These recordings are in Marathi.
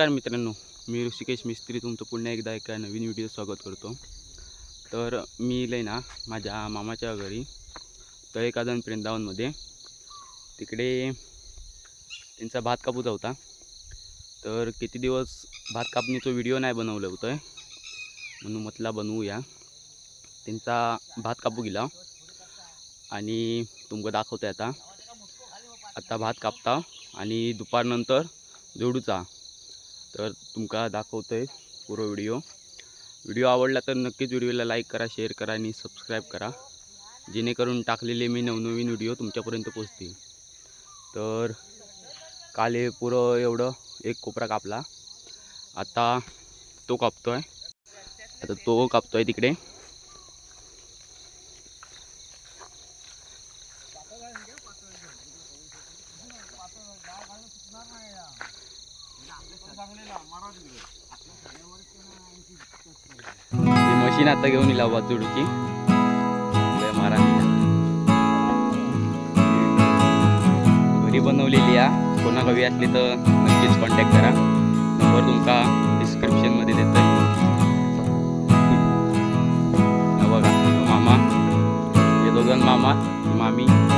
नमस्कार मित्रांनो मी ऋषिकेश मिस्त्री तुमचं पुन्हा एकदा एका नवीन व्हिडिओ स्वागत करतो. तर मी लय ना माझ्या मामाच्या घरी तळे कादन वृंदावनमध्ये तिकडे त्यांचा भात कापूचा होता. तर किती दिवस भात कापणीचं व्हिडिओ नाही बनवलं होतं. म्हणून म्हटला बनवूया. त्यांचा भात कापू गेला. आणि तुमका दाखवतो आता. आता भात कापता आणि दुपारनंतर जोडूचा तर तुमका दाखवतो आहे पुरो व्हिडिओ. व्हिडिओ आवडला तर नक्कीच व्हिडिओला लाईक करा शेअर करा आणि सबस्क्राईब करा. जेणेकरून टाकलेले मी नवनवीन व्हिडिओ तुमच्यापर्यंत पोचतील तर काल हे पुरं एवढं एक कोपरा कापला. आता तो कापतो आहे आता तो कापतो आहे तिकडे. मशीन आता घेऊन येईल आवाज जोडूची. घरी बनवलेली या. कोणा हवी असली तर नक्कीच कॉन्टॅक्ट करा. नंबर तुमका डिस्क्रिप्शनमध्ये देतोय. हा बघा मामा. हे दोघं मामा मामी.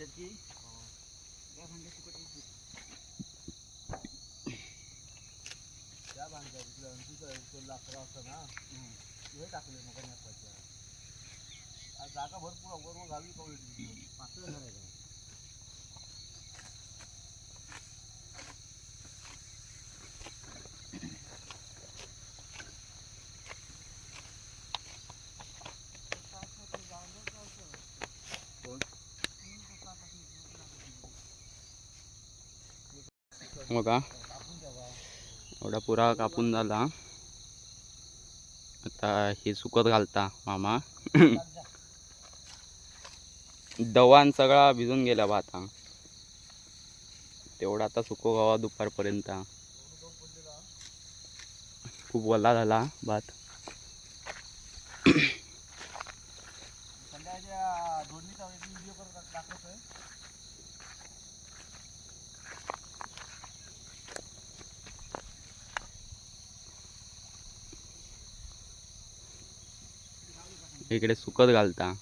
पिकावळी कोणती तुमच्याची त्या बांधल्या तिथलं तुझं लाकडं असतं ना हे टाकले मग आज जागा भरपूर आहे, वर वर घालवी कवळी बघा. एवढा पुरा कापून झाला. आता हे सुकत घालता मामा. दवान सगळा भिजून गेला भात आता. तेवढा आता सुको गावा दुपारपर्यंत. खूप वल्ला झाला भात संध्याच्या दोन्हीचा व्हिडिओ करत दाखवतोय इकडे सुकत घालता.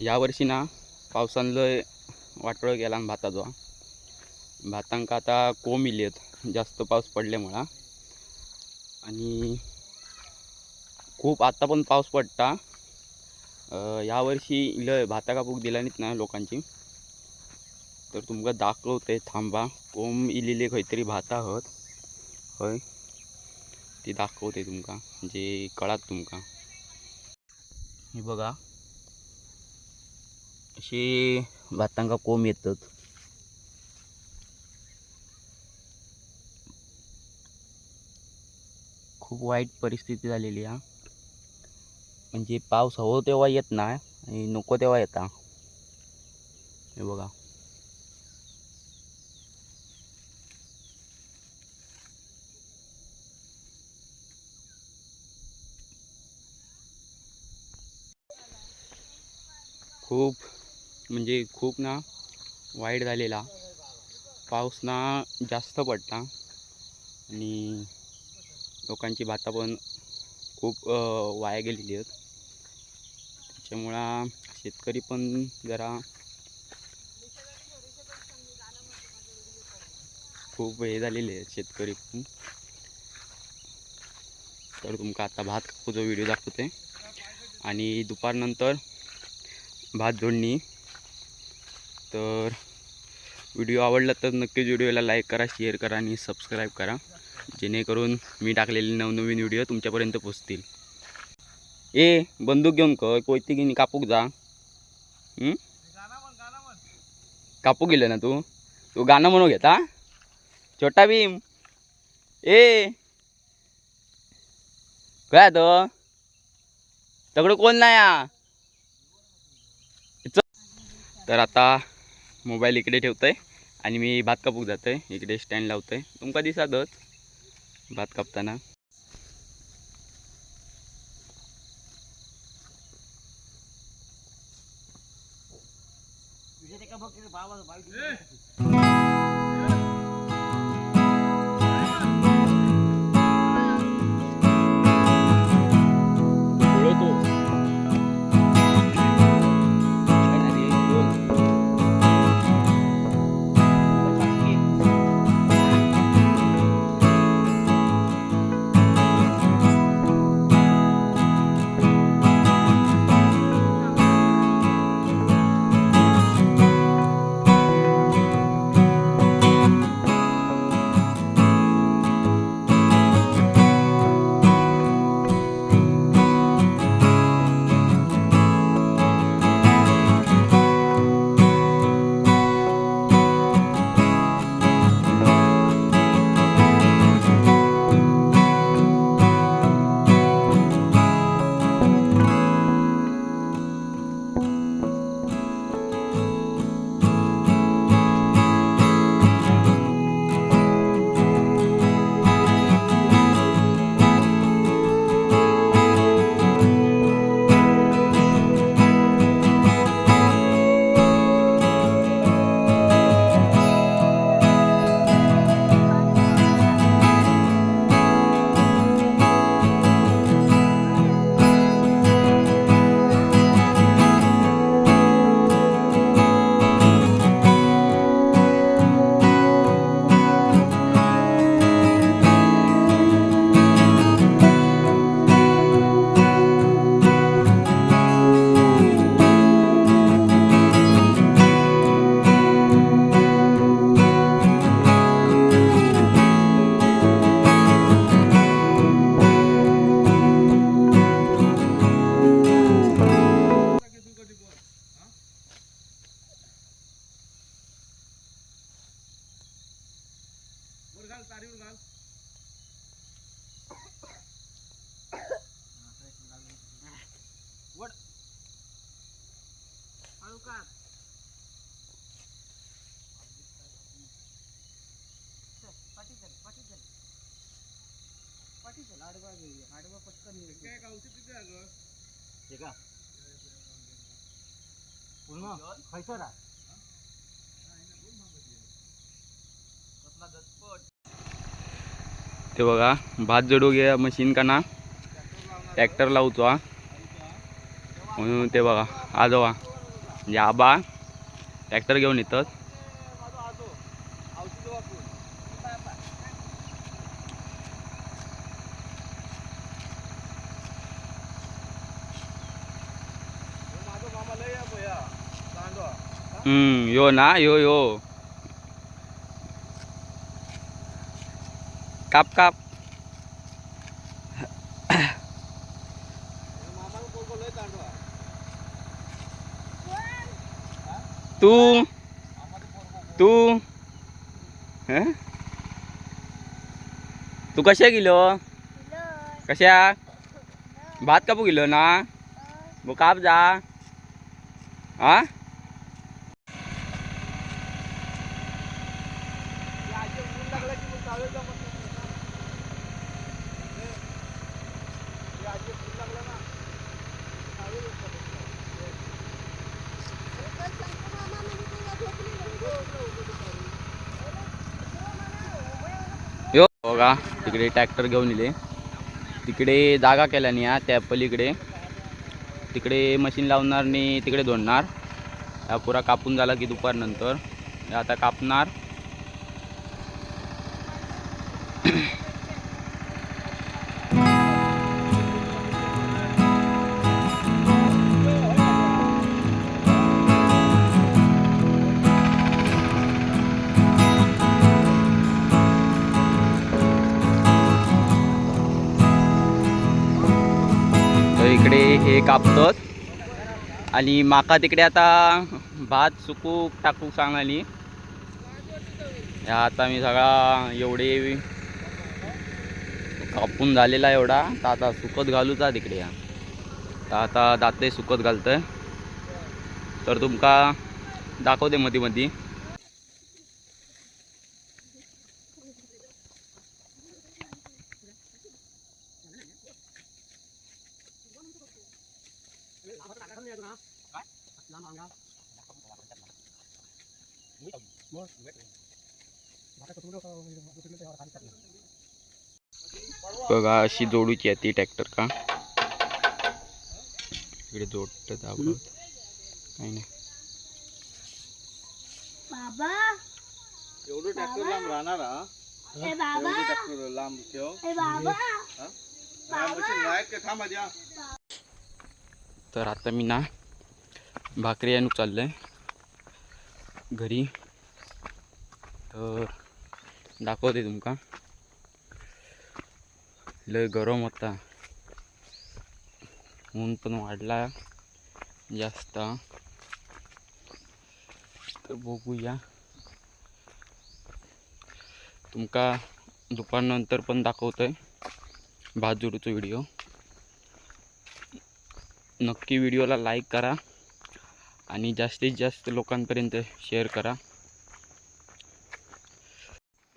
यावर्षी ना पावसान लय वाटोळ गेला भाताचो. भातांक आता कोंब इलेत जास्त पाऊस पडल्यामुळं. आणि खूप आत्ता पण पाऊस पडता. ह्या यावर्षी लय भाता कापूक दिला नाहीत ना लोकांची. तर तुमका दाखवते थांबा. कोंब इलेले खंयतरी भात आहोत. हय? ती दाखवते तुमका म्हणजे कळात तुमका. हे बघा. अशी भातांका कोंब येतात. खूप वाईट परिस्थिती झालेली हा. म्हणजे पाऊस हवो तेव्हा येत नाही आणि नको तेव्हा येता. हे बघा. खूप म्हणजे खूप ना वाईट झालेला. पाऊस ना जास्त पडता आणि लोकांची भाता पण खूप वाया गेलेली आहेत. त्याच्यामुळं शेतकरी पण जरा खूप हे झालेले आहेत शेतकरी पण. तर तुमका आता भात कापूचा व्हिडिओ दाखवते. आणि दुपारनंतर भात जोडणी. तर व्हिडिओ आवडला तर नक्कीच व्हिडिओला लाईक करा शेअर करा आणि सबस्क्राईब करा. जेणेकरून मी टाकलेले नवनवीन व्हिडिओ तुमच्यापर्यंत पोचतील ए बंदूक घेऊन कर कोयती घेऊन कापूक जा. कापू गेलं ना तू? तू गाणं म्हणू घेता? छोटा भीम. ए. काय तो? तगडं कोण नाही हा? तर आता मोबाईल इकडे ठेवतोय आणि मी भात कापूक जातोय. इकडे स्टँड लावतोय. तुमका दिसातच भात कापताना. घाल तारीवर घाल. वड. हळू का पाठी पटकन काय गावची किती आहे गं हे का? पूर्ण खायचं ते बघा भात जडू घ्या मशीन का ना ट्रॅक्टर लावतो हा. म्हणून ते बघा आजोबा म्हणजे आबा ट्रॅक्टर घेऊन येतात. हम्म यो ना यो यो. काप काप. तू तू. हं? तू कशा गेलो? कशा? भात कापू गेलो ना? मग काप जा. हा यो बघा तिकडे ट्रॅक्टर घेऊन येले तिकडे जागा केल्या या त्या पलीकडे. तिकडे मशीन लावणार आणि तिकडे धोडणार हा पुरा कापून झाला की दुपारनंतर. आता कापणार. इकडे हे कापतात. आणि माका तिकडे आता भात सुकूक टाकूक सांगली. आता मी सगळा एवढे कापून झालेला एवढा. तर आता सुकत घालूचा तिकडे या तर आता दाते सुकत घालतंय. तर तुमका दाखवते मधी मधी. बघा अशी जोडूची आहे ती ट्रॅक्टर का? इकडे जोडत दाबत काही नाही. बाबा. एवढं ट्रॅक्टर लांब राहणार हा? एवढं ट्रॅक्टर लांब ठेव. हा, मशीन का थांब. तर आता मी ना भाकरी आणून चाललंय. घरी. तर दाखवते तुमका लय गरम होता. ऊन पण वाढला जास्त. तर बघूया. तुमका दुपारनंतर पण दाखवतोय भात व्हिडिओ. नक्की व्हिडिओला लाईक करा आणि जास्तीत जास्त लोकांपर्यंत शेअर करा.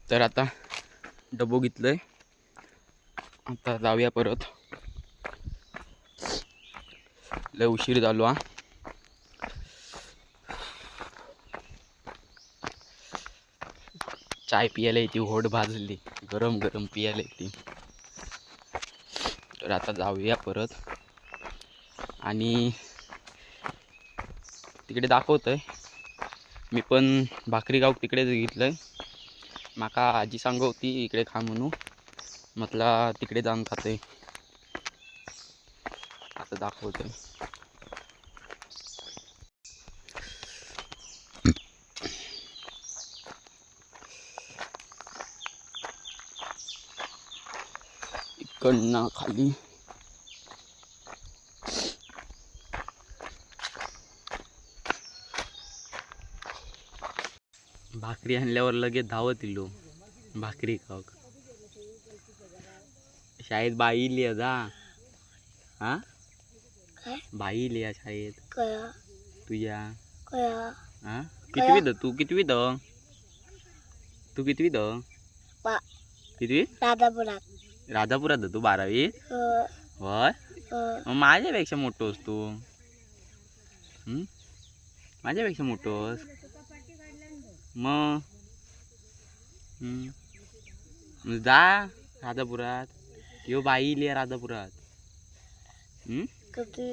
तर आता डबो घेतलंय. आता जाऊया परत. लय उशीर झालो हा. चाय पियाला येते होड भाजली. गरम गरम पियाला येते. तर आता जाऊया परत. आणि तिकडे दाखवतोय. मी पण भाकरी गाव तिकडेच घेतलंय. माका आजी सांग होती इकडे खा म्हणून. म्हटला तिकडे जाऊन खाते आता दाखवतोय इकडनं खाली. भाकरी आणल्यावर लगेच धावत इलो. भाकरी खाऊ शाळेत बाई लिया जा. हा? बाई लिया शाळेत. तुझ्या? हा? कितवी तू? कितवी द? तू कितवी द? कितवी? राधापुरात. राधापुरात तू? बारावी? अ, होय? मग माझ्यापेक्षा मोठोस तू. हं? माझ्यापेक्षा मोठोस हं. मग जा राधापुरात. यो बाई इली राधापुरात. हं? कधी?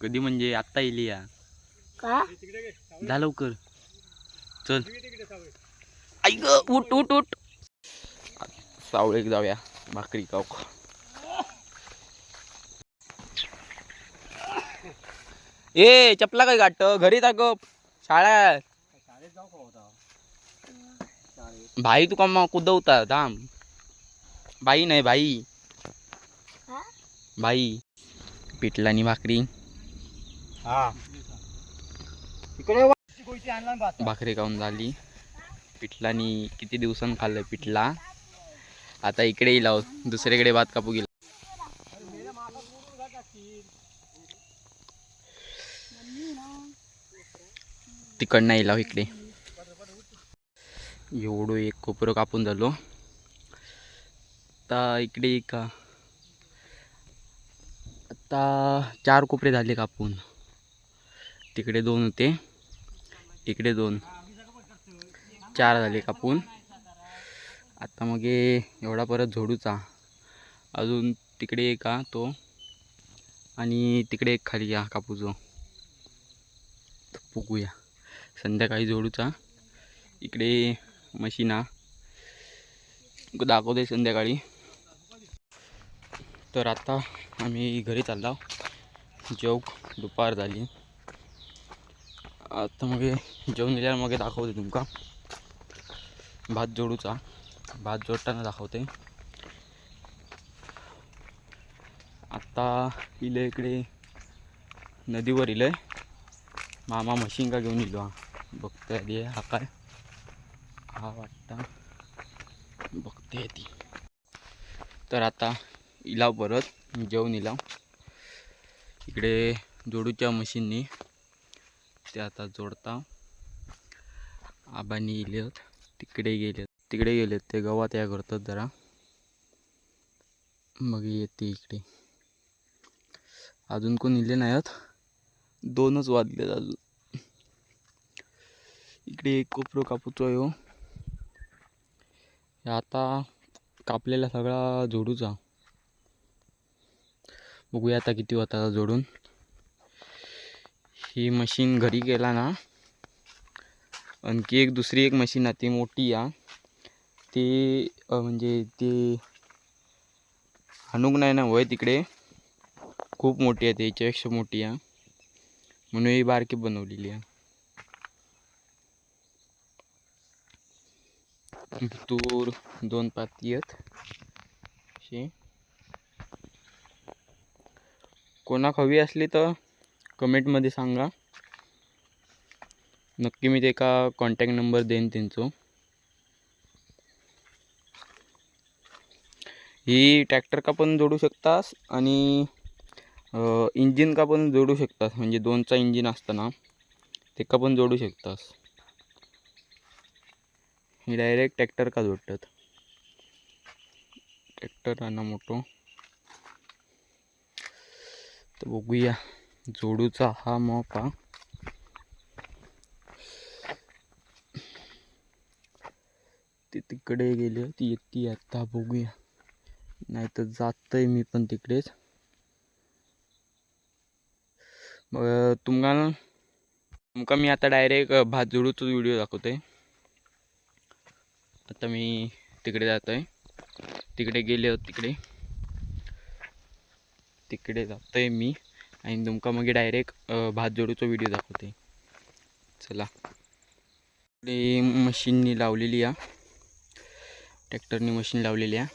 कधी म्हणजे आत्ता इली या का? जा लवकर. चल. ऐक उठ उठ उठ. सावळेक जाऊया. भाकरी काऊक ए चपला काय गाठ? घरी गप. शाळा भाई तुका मग कुदवता थांब. बाई नाही भाई? बाई पिठलानी भाकरी. हा. इकडे गोष्टी आणला ना भात भाकरी खाऊन झाली. पिठलानी किती दिवसांनी खाल्लं पिठला? आता इकडे येईल दुसरीकडे भात कापू गेला. तिकडनं येईल आहो इकडे. एवढं एक कोपरं कापून झालो. आता इकडे एक का? आता चार कोपरे झाले कापून. तिकडे दोन होते. इकडे दोन. चार झाले कापून. आत्ता मग एवढा परत झोडूचा. अजून तिकडे एक तो. आणि तिकडे एक खाली या कापूचो. फुगूया. संध्याकाळी जोडूचा इकडे मशीना दाखवते संध्याकाळी. तर आता आम्ही घरी चाललो जेवक दुपार झाली. आता मग जेवण दिल्यावर मग दाखवते तुमका. भात जोडूचा. भात जोडताना दाखवते. आता इले इकडे नदीवर इलंय मामा मशीन का घेऊन इलो हा. बघते आधी हा काय. हा वाटता. बघते ती तर आता इलाव परत. जेवून येला इकडे जोडूच्या मशीननी ते आता जोडता. आबांनी इलेत तिकडे गेले तिकडे गेलेत ते गवात या करतात जरा. मग येते इकडे. अजून कोण इले नाही आहेत दोनच वाजलेत अजून. इकडे एक कोपरो कापूचो आहे हो. हे आता कापलेला सगळा जोडूचा. बघूया आता किती होता जोडून. ही मशीन घरी गेला ना आणखी एक दुसरी एक मशीन आहे ती मोठी या. ती म्हणजे ती हाणूक नाही ना वय तिकडे. खूप मोठी आहे त्याच्यापेक्षा मोठी आहे म्हणून ही बारकी बनवलेली आहे तूर दोन पाती आहेत अशी कोणाक हवी असली तर कमेंटमध्ये सांगा. नक्की मी ते का कॉन्टॅक्ट नंबर देईन त्यांचो. ही ट्रॅक्टर का पण जोडू शकतास आणि इंजिन का पण जोडू शकतास. म्हणजे दोनचा इंजिन असताना ते का पण जोडू शकतास. हे डायरेक्ट ट्रॅक्टर का जोडतात? ट्रॅक्टर आणा मोठं मोठो तर बघूया जोडूचा हा मॉप हा. ते तिकडे गेले ती येते आता बघूया. नाही तर जातय मी पण तिकडेच. मग तुम्हाला तुमका मी आता डायरेक्ट भात जोडूचो व्हिडिओ दाखवतोय. आता मी तिकडे जातो आहे तिकडे गेले होते तिकडे जातो आहे मी आणि तुमका मग डायरेक्ट भात जोडूचा व्हिडिओ दाखवते चला. इकडे मशीननी लावलेली आहे ट्रॅक्टरनी मशीन लावलेली आहे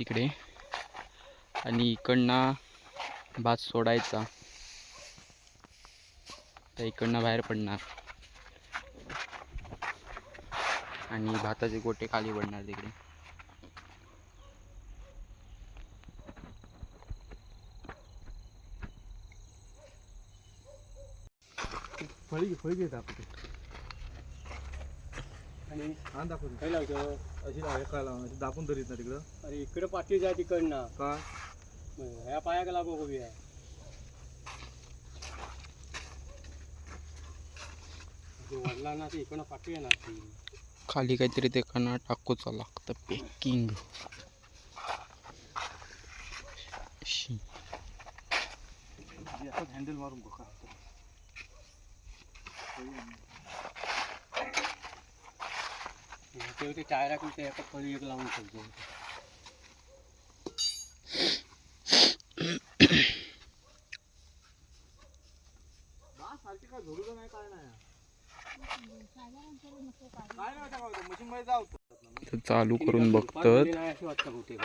इकडे. आणि इकडनं भात सोडायचा. तर इकडनं बाहेर पडणार. आणि भाताचे गोटे खाली पडणार तिकडे. फळी फळी घे दाखवते आणि हा दाखवते काय लावतो? अशी लाव काय लाव दाखवून तरी ना तिकडं. अरे इकडे पाठी जाय तिकडनं. का? ह्या पायाक लागो उभी आहे ते वडला ना ते इकडनं पाठी आहे ना ती. खाली काहीतरी ते कणा टाकूचं लागतं पॅकिंग हँडल मारून बघा. ते ते टायरा कुठे एका एक लावून ठेवतो. सारखी काय झोडूचं नाही काय नाही. काय नाही टाकावं मशीन मध्ये जाऊ तर चालू करून बघतात दिले नाही अशी वाटतं बहुतेक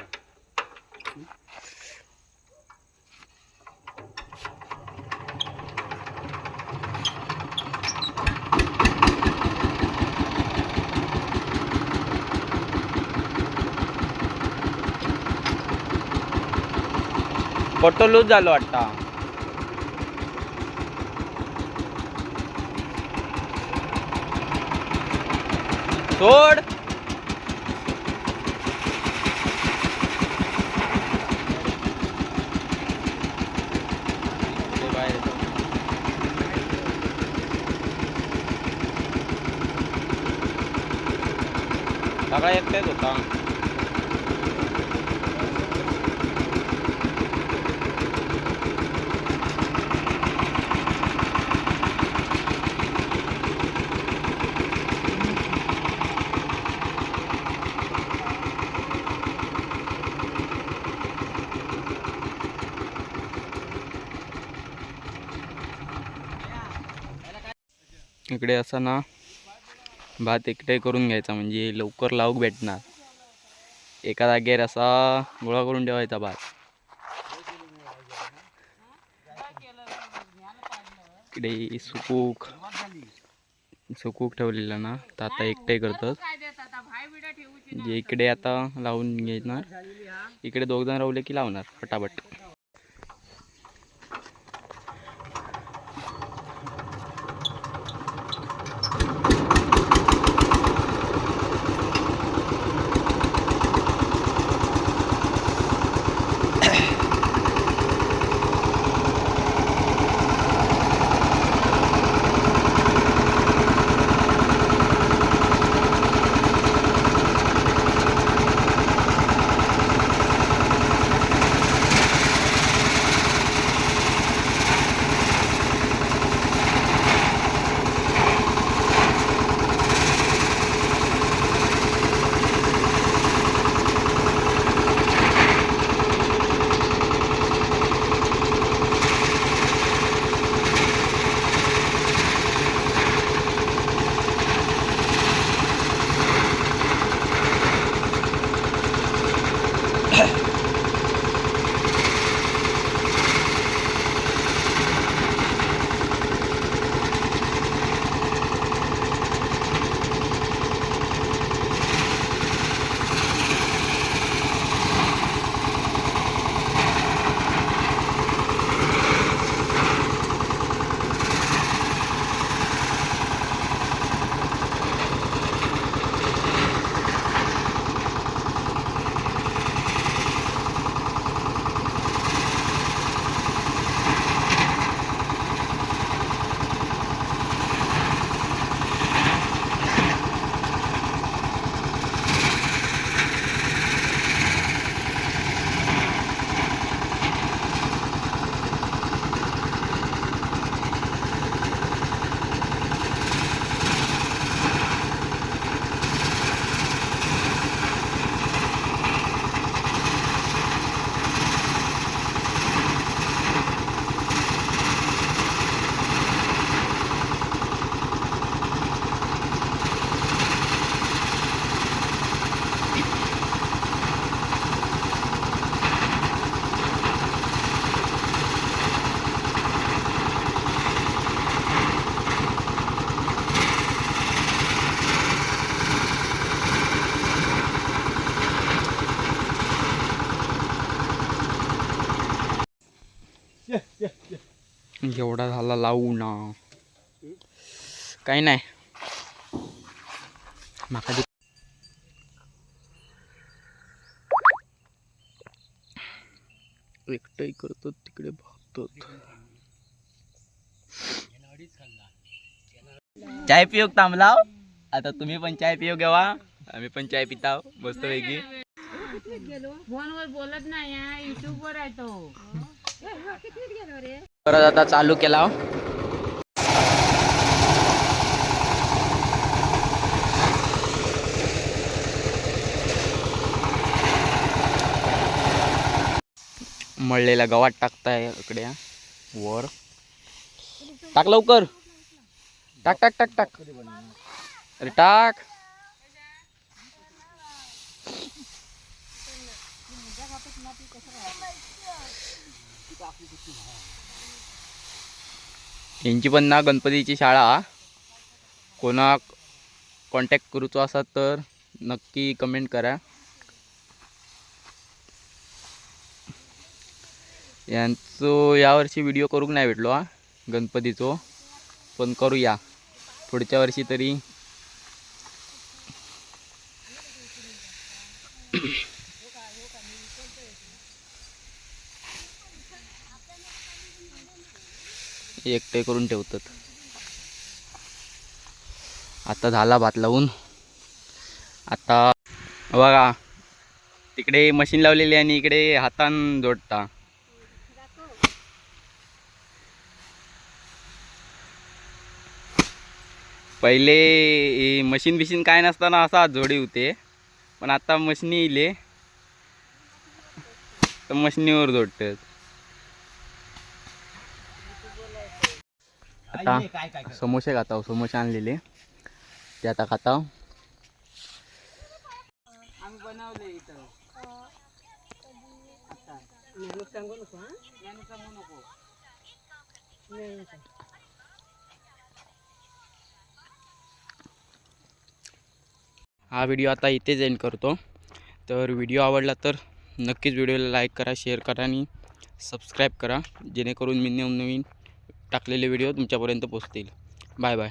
फोटो लूज झालो वाटता. सोड. ते सगळा एकटाच होता. इकडे असा ना भात एकटे करून घ्यायचा म्हणजे लवकर लावूक भेटणार. एका जागेवर असा गोळा करून ठेवायचा भात. इकडे सुकूक सुकूक ठेवलेलं ना तर आता एकटे करतात. जे इकडे आता लावून घेणार इकडे दोघ जण रावले की लावणार फटाफट. एवढा झाला लावू ना. काही नाही. माका एकटंही करतात तिकडे भागतात. चाय पिऊ थांबलाव आता तुम्ही पण चाय पिऊ घेवा. आम्ही पण चाय पिताव मस्त पैकी. फोनवर बोलत नाही युट्यूब वर आहे तो. परत आता चालू केला हो. मळलेला गवात टाकताय इकडे वर. टाक लवकर. टाक टाक टाक टाक. अरे टाक. यांची पण ना गणपतीची शाळा. कोणाक कॉन्टॅक्ट करूचो असा तर नक्की कमेंट करा. यांचो यावर्षी व्हिडिओ करूक नाही भेटलो हा. गणपतीचो. पण करूया. पुढच्या वर्षी तरी. एकटे करून ठेवतात. आता झाला भात लावून. आता बघा तिकडे मशीन लावलेली आणि इकडे हातान जोडता. पहिले मशीन बिशीन काय नसताना असा जोडी होते पण आता मशीनी येईले तर मशिनीवर जोडतात. आता समोसे खाताव समोसे आणलेले. ते आता खाताव. हा. हा व्हिडिओ आता इथेच एंड करतो. तर व्हिडिओ आवडला तर नक्कीच व्हिडिओला लाईक करा शेअर करा आणि सबस्क्राईब करा. जेणेकरून मी नवीन टाकलेले व्हिडिओ तुमच्यापर्यंत पोचतील बाय बाय